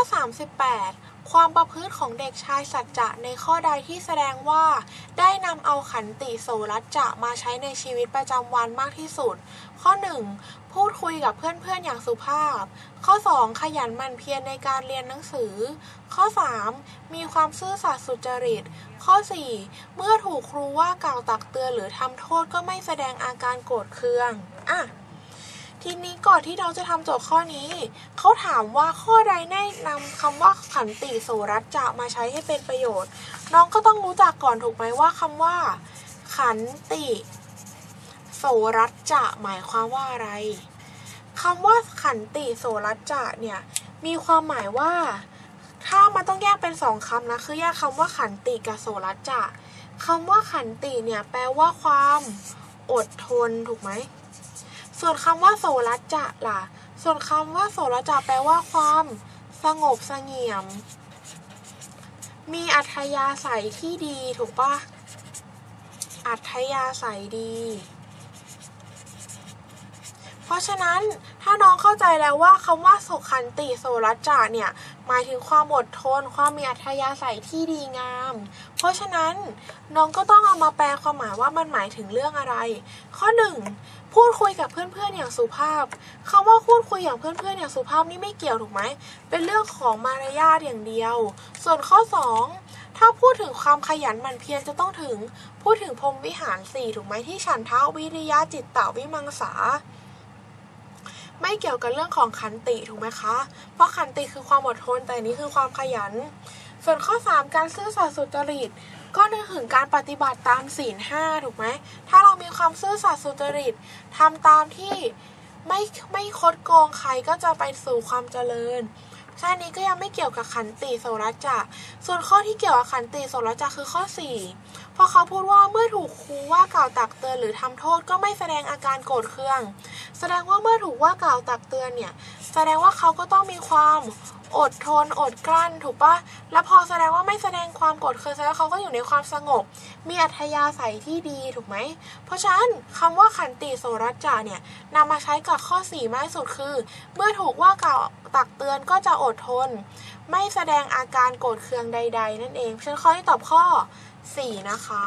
ข้อ 38 ความประพฤติของเด็กชายสัจจะในข้อใดที่แสดงว่า ได้นำเอาขันติโสรัจจะมาใช้ในชีวิตประจำวันมากที่สุด ข้อ 1. พูดคุยกับเพื่อนๆอย่างสุภาพ ข้อ 2. ขยันหมั่นเพียรในการเรียนหนังสือ ข้อ 3. มีความซื่อสัตย์สุจริต ข้อ 4. เมื่อถูกครูว่ากล่าวตักเตือนหรือทำโทษก็ไม่แสดงอาการโกรธเคืองอะ ทีนี้ก่อนที่เราจะทำโจทย์ข้อนี้ เขาถามว่าข้อใดได้นำคำว่าขันติโสรัจจะมาใช้ให้เป็นประโยชน์ น้องก็ต้องรู้จักก่อนถูกไหมว่าคำว่า ขันติโสรัจจะหมายความว่าอะไรคำว่าขันติโสรัจจะเนี่ยมีความหมายว่า ถ้ามันต้องแยกเป็นสองคำนะคือแยกคำว่าขันติกับโสรัจจะคำว่าขันติเนี่ยแปลว่าความอดทนถูกไหม ส่วนคำว่าโสรัจจะล่ะ ส่วนคำว่าโสรัจจะแปลว่าความสงบสงี่ยม มีอัธยาศัยที่ดีถูกปะอัธยาศัยดี เพราะฉะนั้นถ้าน้องเข้าใจแล้วว่าคำว่าโสขันติโสรัจจะเนี่ยหมายถึงความอดทน ความมีอัธยาศัยที่ดีงาม เพราะฉะนั้นน้องก็ต้องเอามาแปลความหมายว่ามันหมายถึงเรื่องอะไร ข้อหนึ่งพูดคุยกับเพื่อนๆอย่างสุภาพคำว่าพูดคุยอย่างเพื่อนๆอย่างสุภาพนี่ไม่เกี่ยวถูกไหมเป็นเรื่องของมารยาทอย่างเดียว ส่วนข้อ 2ถ้าพูดถึงความขยันหมั่นเพียรจะต้องถึง พูดถึงพรมวิหารสี่ถูกไหมที่ฉันเท้าวิริยะจิตตาวิมังสา ไม่เกี่ยวกับเรื่องของขันติถูกไหมคะ เพราะขันติคือความอดทนแต่อันนี้คือความขยัน ส่วนข้อ 3 การซื่อสัตย์สุจริต ก็นึกถึงการปฏิบัติตามศีลห้าถูกไหม ถ้าเรามีความซื่อสัตย์สุจริตทำตามที่ไม่ไม่คดโกงใครก็จะไปสู่ความเจริญแค่นี้ก็ยังไม่เกี่ยวกับขันติโสรจจะส่วนข้อที่เกี่ยวกับขันติโสรจจะคือข้อ 4 เพราะเขาพูดว่าเมื่อถูกครูว่ากล่าวตักเตือนหรือทำโทษก็ไม่แสดงอาการโกรธเคือง แสดงว่าเมื่อถูกว่ากล่าวตักเตือนเนี่ย แสดงว่าเขาก็ต้องมีความอดทนอดกลั้นถูกปะแล้วพอแสดงว่าไม่แสดงความโกรธเคืองแสดงว่าเขาก็อยู่ในความสงบ มีอัธยาศัยที่ดีถูกไหม เพราะฉะนั้นคำว่าขันติโสรัจจะเนี่ยนำมาใช้กับข้อ4มากสุดคือ เมื่อถูกว่ากล่าวตักเตือนก็จะอดทน ไม่แสดงอาการโกรธเคืองใด ๆ นั่นเองฉันข้อที่ตอบข้อ 4 นะคะ